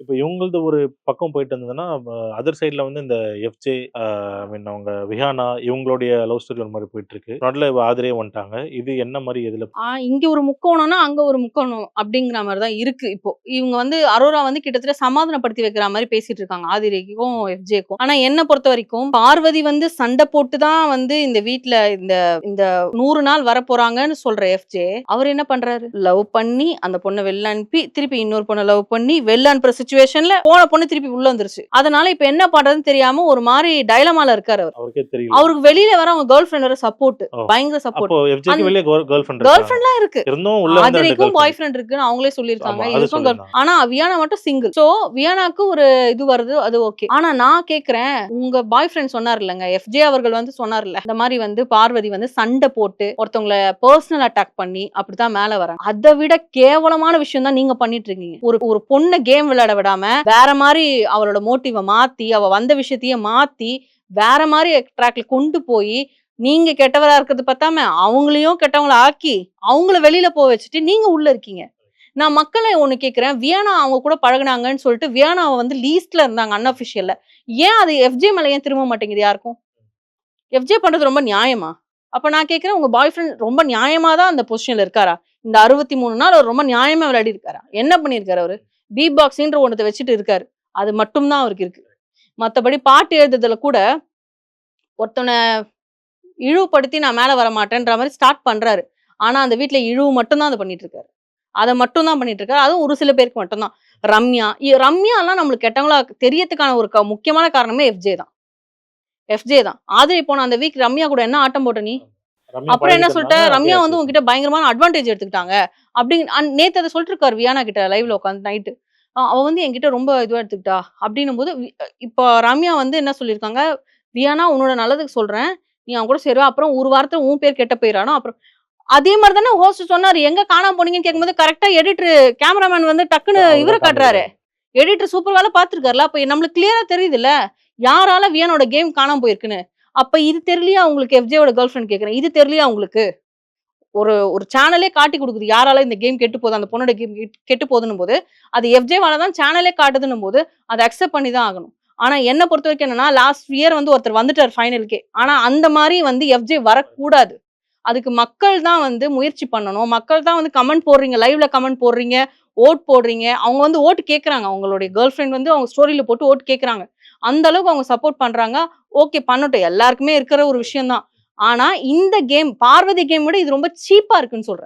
இப்போ இவங்களது ஒரு பக்கம் போயிட்டு இருந்ததுன்னா, அதர் சைடில் வந்து இந்த எஃப்ஜே ஐ மீன் அவங்க விஹானா இவங்களுடைய லவ் ஸ்டோரி ஒரு மாரி போயிட்டுருக்கு. நடுவுல ஆதரே வந்துட்டாங்க. இது என்ன மாதிரி இதில் இங்க ஒரு முக்கோணம்னா, அங்க ஒரு முக்கோணம் அப்படிங்கிற மாதிரி தான் இருக்கு இப்போ. இவங்க வந்து அரோரா வந்து கிட்டத்தட்ட சமாதானப்படுத்தி வைக்கிற மாதிரி பேசிட்டு இருக்காங்க. ஆதிரேக்கும், எஃப்ஜேக்கும். ஆனா என்ன பொறுத்தவரைக்கும் பார்வதி வந்து சண்டை போட்டு தான் வந்து இந்த வீட்டில் இந்த இந்த நூறு நாள் வரப்போறாங்கன்னு சொல்ற எஃப்ஜே, அவர் என்ன பண்றாரு? லவ் பண்ணி அந்த பொண்ணை வெளில அனுப்பி, திருப்பி இன்னொரு பொண்ணை லவ் பண்ணி வெளில அனுப்புற சிச்சுவேஷன்ல போன பொண்ணு திருப்பி உள்ள வந்துருச்சு. அதனால இப்ப என்ன பண்றதுன்னு தெரியாம ஒரு மாரி டைலமால இருக்காரு அவரு. அவருக்கே வெளியில வர அவங்க கேர்ள் ஃபிரெண்ட் வேற சப்போர்ட். பயங்கர சப்போர்ட். கேர்ள் ஃபிரெண்ட் கேர்ள் ஃபிரெண்ட்லாம் இருக்கு. ஆதிரைக்கும் பாய். ஃப்ரெண்ட் இருக்குன்னு அவங்களே சொல்லியிருக்காங்க. இதுக்கும். ஆனா வியானா மட்டும் சிங்கிள். சோ வியானாக்கு ஒரு இது வருது அது ஓகே. ஆனா நான் கேக்குறேன் உங்க பாய் ஃப்ரெண்ட் சொன்னார் இல்லங்க எஃப்ஜே அவர்கள் வந்து சொன்னார்ல இந்த மாதிரி வந்து பார்வதி வந்து சண்டை போட்டு ஒருத்தவங்கள பர்சனல் அட்டாக் பண்ணி அப்படித்தான் மேல வராங்க. அதை விட கேவலமான விஷயம் தான் நீங்க பண்ணிட்டு இருக்கீங்க. ஒரு ஒரு பொண்ணை கேம் விளையாட விடாம வேற மாதிரி அவளோட மோட்டிவ மாத்தி அவ வந்த விஷயத்தையே மாத்தி வேற மாதிரி ட்ராக்ல கொண்டு போய் நீங்க கெட்டவரா இருக்கிறது பார்த்தாம அவங்களையும் கெட்டவங்கள ஆக்கி அவங்கள வெளியில போக வச்சுட்டு நீங்க உள்ள இருக்கீங்க. நான் மக்களை ஒண்ணு கேட்குறேன் வியானா அவங்க கூட பழகுனாங்கன்னு சொல்லிட்டு வியானாவை வந்து லீஸ்ட்ல இருந்தாங்க அன்அஃபிஷியல்ல ஏன் அது எஃப்ஜே மேல ஏன் திரும்ப மாட்டேங்குது யாருக்கும்? எஃப்ஜே பண்றது ரொம்ப நியாயமா? அப்ப நான் கேட்குறேன் உங்க பாய் ஃப்ரெண்ட் ரொம்ப நியாயமா தான் அந்த பொசிஷன்ல இருக்காரா? இந்த அறுபத்தி மூணு நாள் அவர் ரொம்ப நியாயமா விளையாடி இருக்காரா என்ன பண்ணிருக்காரு அவரு? பீ பாக்ஸின்ற ஒன்றத்தை வச்சுட்டு இருக்காரு. அது மட்டும்தான் அவருக்கு இருக்கு. மற்றபடி பாட்டு எழுதுறதுல கூட ஒருத்தனை இழிவுபடுத்தி நான் மேலே வர மாட்டேன்ற மாதிரி ஸ்டார்ட் பண்ணுறாரு ஆனால் அந்த வீட்டில் இழிவு மட்டும்தான் அதை பண்ணிட்டு இருக்காரு. அதை மட்டும் தான் பண்ணிட்டு இருக்காரு. அதுவும் ஒரு சில பேருக்கு மட்டும்தான். ரம்யா ரம்யாலாம் நம்மளுக்கு கெட்டவங்களா தெரியறதுக்கான ஒரு க- முக்கியமான காரணமே எஃப்ஜே தான். எஃப்ஜே தான். ஆதிரை போன அந்த வீக் ரம்யா கூட என்ன ஆட்டம் போட்ட நீ? அப்புறம் என்ன சொல்லிட்ட ரம்யா வந்து உங்ககிட்ட பயங்கரமான அட்வான்டேஜ் எடுத்துக்கிட்டாங்க. அப்படின்னு நேத்து அதை சொல்லிட்டு இருக்காரு வியானா கிட்ட லைவ்ல உட்காந்து நைட்டு அவ வந்து என்கிட்ட ரொம்ப இதுவா எடுத்துக்கிட்டா. அப்படின்னும் போது இப்போ ரம்யா வந்து என்ன சொல்லியிருக்காங்க? வியானா உன்னோட நல்லதுக்கு சொல்றேன். நீ அவன் கூட சேருவ. அப்புறம் ஒரு வாரத்துல உன் பேர் கெட்ட போயிடானோ அப்புறம் அதே மாதிரி தானே ஹோஸ்ட் சொன்னாரு. எங்க காணாம போனீங்கன்னு கேட்கும்போது கரெக்டா எடிட்டர் கேமராமேன் வந்து டக்குன்னு இவரை காட்டுறாரு. எடிட்டர் சூப்பர் வேலை பாத்துருக்காருல அப்ப நம்மளுக்கு கிளியரா தெரியுதுல்ல யாரால வியானோட கேம் காணாம போயிருக்குன்னு. அப்ப இது தெரியலையா உங்களுக்கு எஃப்ஜேயோட கேர்ள் ஃப்ரெண்ட் கேட்குறேன் இது தெரியலையா உங்களுக்கு? ஒரு ஒரு சேனலே காட்டி கொடுக்குது. யாரால இந்த கேம் கெட்டு போகுது? அந்த பொண்ணோட கேம் கெட்டு போகுதுன்னும் போது அது எஃப்ஜேவால தான் சேனலே காட்டுதுன்னும் போது அதை அக்செப்ட் பண்ணி தான் ஆகணும். ஆனா என்ன பொறுத்த வரைக்கும் என்னன்னா லாஸ்ட் இயர் வந்து ஒருத்தர் வந்துட்டார் ஃபைனலுக்கே ஆனா அந்த மாதிரி வந்து எஃப்ஜே வரக்கூடாது. அதுக்கு மக்கள் தான் வந்து முயற்சி பண்ணணும். மக்கள் தான் வந்து கமெண்ட் போடுறீங்க லைவ்ல கமெண்ட் போடுறீங்க ஓட் போடுறீங்க. அவங்க வந்து ஓட்டு கேட்குறாங்க அவங்களுடைய கேர்ள் ஃப்ரெண்ட் வந்து அவங்க ஸ்டோரியில போட்டு ஓட்டு கேட்குறாங்க அந்த அளவுக்கு அவங்க சப்போர்ட் பண்றாங்க. ஓகே பண்ணட்டும். எல்லாருக்குமே இருக்கிற ஒரு விஷயம் தான் ஆனா இந்த கேம் பார்வதி கேம் விட இது ரொம்ப சீப்பா இருக்குன்னு சொல்றேன்.